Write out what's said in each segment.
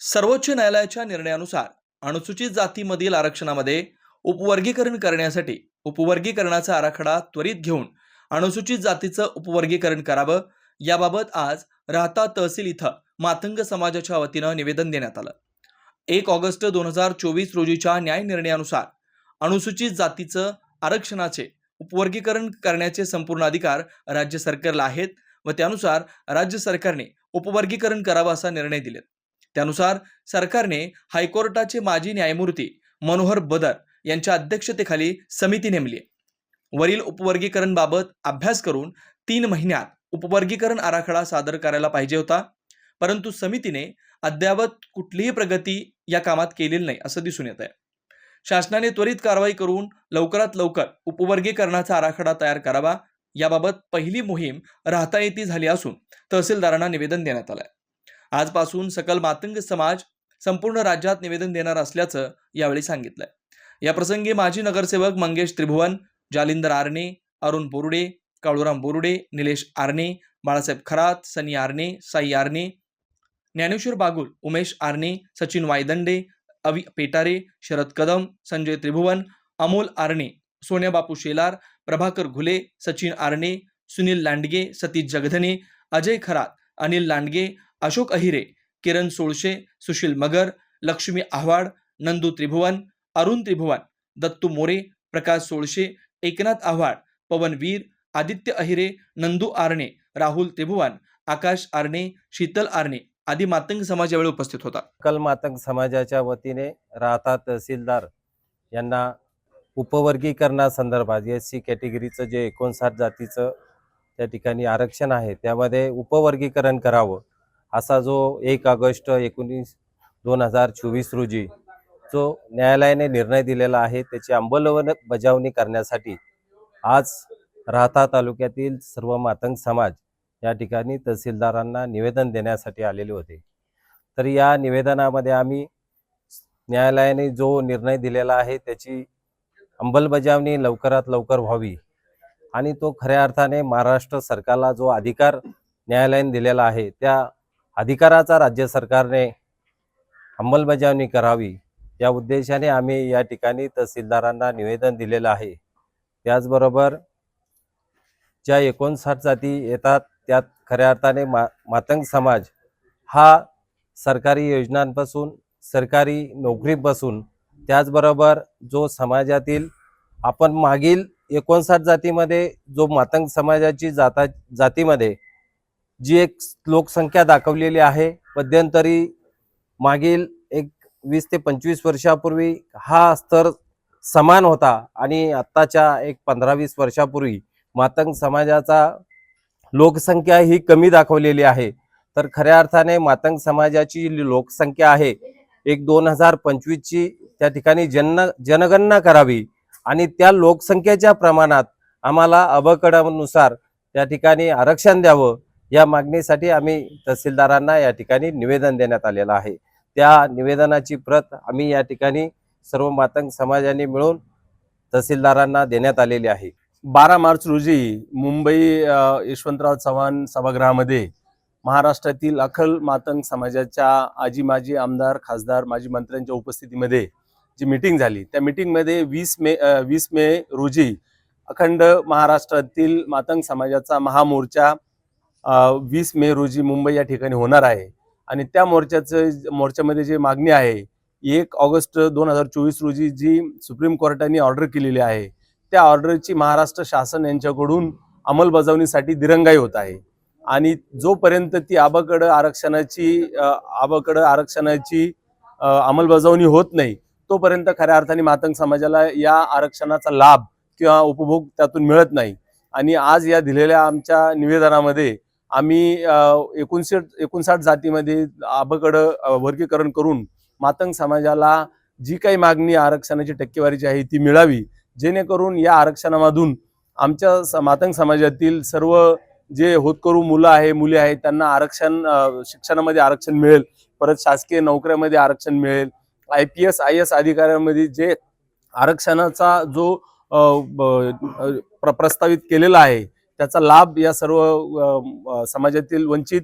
सर्वोच्च न्यायालयाच्या निर्णयानुसार अनुसूचित जातीमधील आरक्षणामध्ये उपवर्गीकरण करण्यासाठी उपवर्गीकरणाचा आराखडा त्वरित घेऊन अनुसूचित जातीचं उपवर्गीकरण करावं याबाबत आज राहता तहसील इथं मातंग समाजाच्या वतीनं निवेदन देण्यात आलं. एक ऑगस्ट दोन हजार चोवीस रोजीच्या न्याय निर्णयानुसार अनुसूचित जातीचं आरक्षणाचे उपवर्गीकरण करण्याचे संपूर्ण अधिकार राज्य सरकारला आहेत व त्यानुसार राज्य सरकारने उपवर्गीकरण करावं असा निर्णय दिलेत. त्यानुसार सरकारने हायकोर्टाचे माजी न्यायमूर्ती मनोहर बदर यांच्या अध्यक्षतेखाली समिती नेमली वरील उपवर्गीकरण बाबत अभ्यास करून तीन महिन्यात उपवर्गीकरण आराखडा सादर करायला पाहिजे होता परंतु समितीने अद्यावत कुठलीही प्रगती या कामात केलेली नाही असं दिसून येत आहे शासनाने त्वरित कारवाई करून लवकरात लवकर उपवर्गीकरणाचा आराखडा तयार करावा याबाबत पहिली मोहीम राहता येती झाली असून तहसीलदारांना निवेदन देण्यात आलंय. आजपासून सकल मातंग समाज संपूर्ण राज्यात निवेदन देणार असल्याचं यावेळी सांगितलंय. याप्रसंगी माजी नगरसेवक मंगेश त्रिभुवन जालिंदर आरणे अरुण बोरुडे काळूराम बोरुडे निलेश आरणे बाळासाहेब खरात सनी आरणे साई आरणे ज्ञानेश्वर बागुल उमेश आरणे सचिन वायदंडे अवि पेटारे शरद कदम संजय त्रिभुवन अमोल आरणे सोन्या बापू शेलार प्रभाकर घुले सचिन आरणे सुनील लांडगे सतीश जगधने अजय खरात अनिल लांडगे अशोक अहिरे किरण सोळशे सुशील मगर लक्ष्मी आव्हाड नंदू त्रिभुवन अरुण त्रिभुवन दत्तू मोरे प्रकाश सोळशे एकनाथ आव्हाड पवन वीर आदित्य अहिरे नंदू आरणे राहुल त्रिभुवन आकाश आरणे शीतल आरणे आदी मातंग समाज यावेळी उपस्थित होता. कल मातंग समाजाच्या वतीने राहता तहसीलदार यांना उपवर्गीकरणासंदर्भात एस सी कॅटेगरीचं जे एकोणसाठ जातीचं त्या ठिकाणी आरक्षण आहे त्यामध्ये उपवर्गीकरण करावं. असा जो एक ऑगस्ट एकोणीस दोन हजार चोवीस रोजी जो न्यायालयाने निर्णय दिलेला आहे त्याची अंमलबजावणी करण्यासाठी आज राहता तालुक्यातील सर्व मातंग समाज या ठिकाणी तहसीलदारांना निवेदन देण्यासाठी आलेले होते. तर या निवेदनामध्ये आम्ही न्यायालयाने जो निर्णय दिलेला आहे त्याची अंमलबजावणी लवकरात लवकर व्हावी आणि तो खऱ्या अर्थाने महाराष्ट्र सरकारला जो अधिकार न्यायालयाने दिलेला आहे त्या अधिकाराचा राज्य सरकारने अंमलबजावणी करावी या उद्देशाने आम्ही या ठिकाणी तहसीलदारांना निवेदन दिलेलं आहे. त्याचबरोबर ज्या एकोणसाठ जाती येतात त्यात खऱ्या अर्थाने मा मातंग समाज हा सरकारी योजनांपासून सरकारी नोकरीपासून त्याचबरोबर जो समाजातील आपण मागील एकोणसाठ जातीमध्ये जो मातंग समाजाची जाता जातीमध्ये जी एक लोकसंख्या दाखवलेली आहे मध्यंतरी मागील एक वीस ते पंचवीस वर्षापूर्वी हा स्तर समान होता आणि आत्ताच्या एक पंधरा वीस वर्षापूर्वी मातंग समाजाचा लोकसंख्या ही कमी दाखवलेली आहे. तर खऱ्या अर्थाने मातंग समाजाची लोकसंख्या आहे एक दोन हजार पंचवीसची त्या ठिकाणी जन जनगणना करावी आणि त्या लोकसंख्येच्या प्रमाणात आम्हाला अबकडानुसार त्या ठिकाणी आरक्षण द्यावं या मागणीसाठी आम्ही तहसीलदारांना या ठिकाणी निवेदन देण्यात आलेलं आहे. त्या निवेदनाची प्रत आम्ही या ठिकाणी सर्व मातंग समाजाने मिळून तहसीलदारांना देण्यात आलेली आहे. बारा मार्च रोजी मुंबई यशवंतराव चव्हाण सभागृहामध्ये महाराष्ट्रातील अखल मातंग समाजाच्या आजी माजी आमदार खासदार माजी मंत्र्यांच्या उपस्थितीमध्ये जी मीटिंग झाली त्या मीटिंगमध्ये वीस मे वीस मे रोजी अखंड महाराष्ट्रातील मातंग समाजाचा महामोर्चा वीस मे रोजी मुंबई या ठिकाणी होणार आहे. आणि त्या मोर्चाचं मोर्चामध्ये जे मागणी आहे एक ऑगस्ट दोन हजार चोवीस रोजी जी सुप्रीम कोर्टाने ऑर्डर केलेली आहे त्या ऑर्डरची महाराष्ट्र शासन यांच्याकडून अंमलबजावणीसाठी दिरंगाई होत आहे. आणि जोपर्यंत ती आबाकडं आरक्षणाची आबाकडं आरक्षणाची अंमलबजावणी होत नाही तोपर्यंत खऱ्या अर्थाने मातंग समाजाला या आरक्षणाचा लाभ किंवा उपभोग त्यातून मिळत नाही. आणि आज या दिलेल्या आमच्या निवेदनामध्ये आम्ही एकोणसाठ एकोणसाठ जातीमध्ये आबाकडं वर्गीकरण करून मातंग समाजाला जी काही मागणी आरक्षणाची टक्केवारीची आहे ती मिळावी जेणेकरून या आरक्षणामधून आमच्या मातंग समाजातील सर्व जे होतकरू मुलं आहे मुली आहेत त्यांना आरक्षण शिक्षणामध्ये आरक्षण मिळेल परत शासकीय नोकऱ्यामध्ये आरक्षण मिळेल I P S I S अधिकाऱ्यांमध्ये जे आरक्षणाचा जो प्र- प्रस्तावित केलेला आहे त्याचा लाभ या सर्व समाजातील वंचित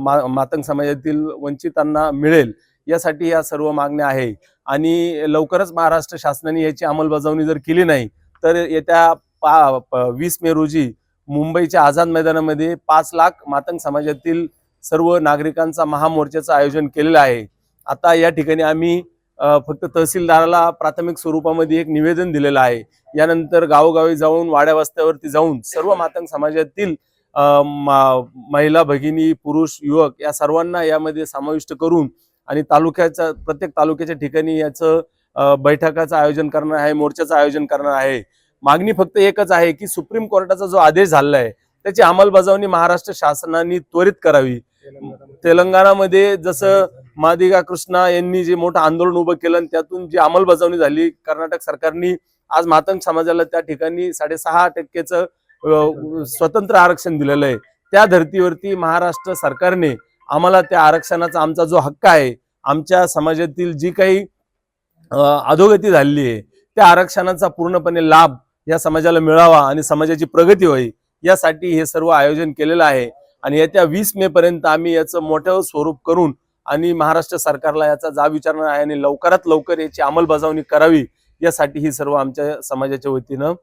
मा- मातंग समाजातील वंचितांना मिळेल यासाठी या सर्व मागण्या आहे आणि लवकरच महाराष्ट्र शासनाने याची अंमलबजावणी जर केली नाही तर येत्या पा प- वीस मे रोजी मुंबईच्या आझाद मैदानामध्ये पाच लाख मातंग समाजातील सर्व नागरिकांचा महामोर्चाचं आयोजन केलेलं आहे. आता या ठिकाणी आम्ही फक्त तहसीलदाराला प्राथमिक स्वरूपामध्ये एक निवेदन दिलेलं आहे. यानंतर गावोगावी जाऊन वाड्या वस्त्यावरती जाऊन सर्व मातंग समाजातील महिला भगिनी पुरुष युवक या सर्वांना यामध्ये समाविष्ट करून आणि तालुक्याच्या प्रत्येक तालुक्याच्या ठिकाणी याचं बैठकाचं आयोजन करणार आहे मोर्चाचं आयोजन करणार आहे. मागणी फक्त एकच आहे की सुप्रीम कोर्टाचा जो आदेश झाला आहे त्याची अंमलबजावणी महाराष्ट्र शासनाने त्वरित करावी. तेलंगणामध्ये जसं मादिगा कृष्णा यांनी जे मोठं आंदोलन उभं केलं आणि त्यातून जी अंमलबजावणी झाली कर्नाटक सरकारनी आज मातंग समाजाला त्या ठिकाणी साडेसहा टक्केचं स्वतंत्र आरक्षण दिलेलं आहे. त्या धर्तीवरती महाराष्ट्र सरकारने आम्हाला त्या आरक्षणाचा आमचा जो हक्क आहे आमच्या समाजातील जी काही अधोगती झालेली आहे त्या आरक्षणाचा पूर्णपणे लाभ या समाजाला मिळावा आणि समाजाची प्रगती व्हावी यासाठी हे सर्व आयोजन केलेलं आहे. आणि येत्या वीस मे पर्यंत आम्ही याचं मोठं स्वरूप करून आणि महाराष्ट्र सरकारला याचा जा विचारणा आहे आणि लवकरात लवकर याची अंमलबजावणी करावी यासाठी ही सर्व आमच्या समाजाच्या वतीनं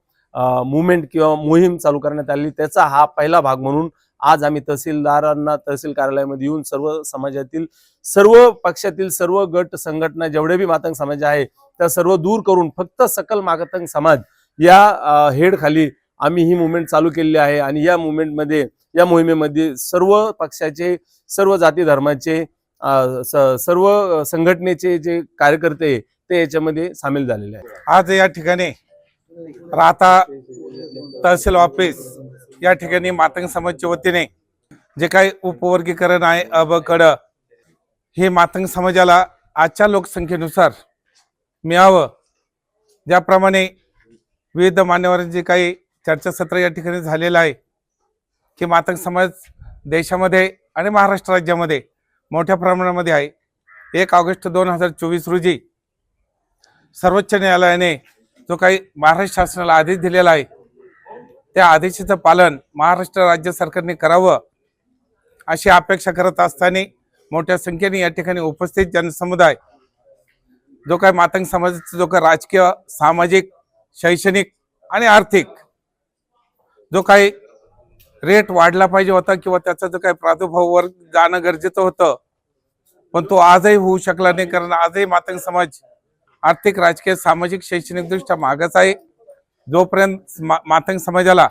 मुवमेंट किंवा मोहीम चालू करण्यात आली त्याचा हा पहिला भाग म्हणून आज आम्ही तहसीलदारांना तहसील कार्यालयामध्ये येऊन सर्व समाजातील सर्व पक्षातील सर्व गट संघटना जेवढे बी मातंग समाज आहे त्या सर्व दूर करून फक्त सकल मातंग समाज या हेड खाली आम्ही ही मुवमेंट चालू केलेली आहे. आणि या मुवमेंटमध्ये या मोहिमेमध्ये सर्व पक्षाचे सर्व जाती धर्माचे सर्व संघटनेचे जे कार्यकर्ते ते याच्यामध्ये सामील झालेले आहेत. आज या ठिकाणी राहता तहसील ऑफिस या ठिकाणी मातंग समाजच्या वतीने जे काही उपवर्गीकरण आहे अब कड हे मातंग समाजाला आजच्या लोकसंख्येनुसार मिळावं. ज्याप्रमाणे विविध मान्यवरांचे काही चर्चासत्र या ठिकाणी झालेलं आहे की मातंग समाज देशामध्ये आणि महाराष्ट्र राज्यामध्ये मोठ्या प्रमाणामध्ये आहे. एक ऑगस्ट दोन हजार चोवीस रोजी सर्वोच्च न्यायालयाने जो काही महाराष्ट्र शासनाला आदेश दिलेला आहे त्या आदेशाचं पालन महाराष्ट्र राज्य सरकारने करावं अशी अपेक्षा करत असताना मोठ्या संख्येने या ठिकाणी उपस्थित जनसमुदाय जो काही मातंग समाजाचा जो काही राजकीय सामाजिक शैक्षणिक आणि आर्थिक जो काही रेट वाढला पाहिजे होता किंवा त्याचा जो काही प्रादुर्भाव वर जाणं गरजेचं होतं पण तो आजही होऊ शकला नाही कारण आजही मातंग समाज आर्थिक राजकीय सामाजिक शैक्षणिक दृष्ट्या मागच आहे. जोपर्यंत मा- मातंग समाजाला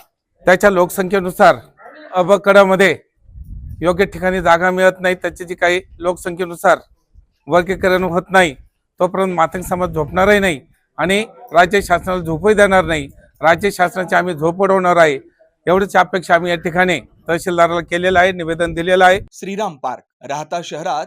त्याच्या लोकसंख्येनुसार अबकडामध्ये योग्य ठिकाणी जागा मिळत नाही त्याची जी काही लोकसंख्येनुसार वर्गीकरण होत नाही तोपर्यंत मातंग समाज झोपणारही नाही आणि राज्य शासनाला झोपही देणार नाही. राज्य शासनाची आम्ही झोप उडवणार आहे. एवढीच अपेक्षा आम्ही या ठिकाणी तहसीलदाराला केलेलं आहे निवेदन दिलेलं आहे. श्रीराम पार्क राहता शहरात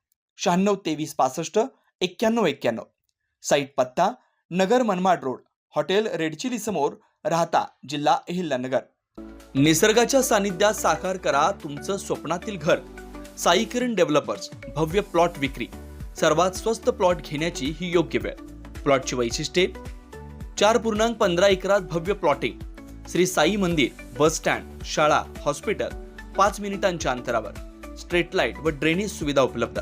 शहाण्णव तेवीस पासष्ट एक्क्याण्णव एक्क्याण्णव. साईट पत्ता Nagar Manmad road hotel red chilli समोर राहता जिल्हा अहिल्यानगर. निसर्गाच्या सानिध्यात साकार करा तुमचं स्वप्नातील घर. साई किरण डेव्हलपर्स भव्य प्लॉट विक्री. सर्वात स्वस्त प्लॉट घेण्याची ही योग्य वेळ. प्लॉटची वैशिष्ट्ये? चार पूर्णांक पंधरा एकरात भव्य प्लॉटिंग. श्री साई मंदिर बस स्टँड शाळा हॉस्पिटल पाच मिनिटांच्या अंतरावर. स्ट्रीट लाइट व ड्रेनेज सुविधा उपलब्ध.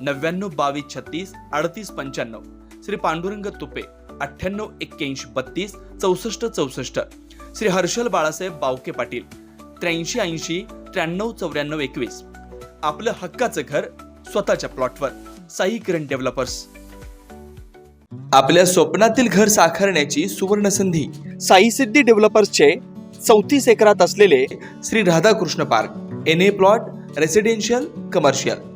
नव्याण्णव बावीस छत्तीस अडतीस पंच्याण्णव. श्री पांडुरंग तुपे अठ्ठ्याण्णव एक्क्याऐंशी बत्तीस चौसष्ट चौसष्ट. श्री हर्षल बाळासाहेब बावके पाटील त्र्याऐंशी ऐंशी त्र्याण्णव चौऱ्याण्णव एकवीस. आपलं हक्काचं घर स्वतःच्या प्लॉटवर. साई किरण डेव्हलपर्स. आपल्या स्वप्नातील घर साकारण्याची सुवर्ण संधी साई सिद्धी डेव्हलपर्सचे चौतीस एकरात असलेले Shri Radhakrishna park. N A plot residential commercial.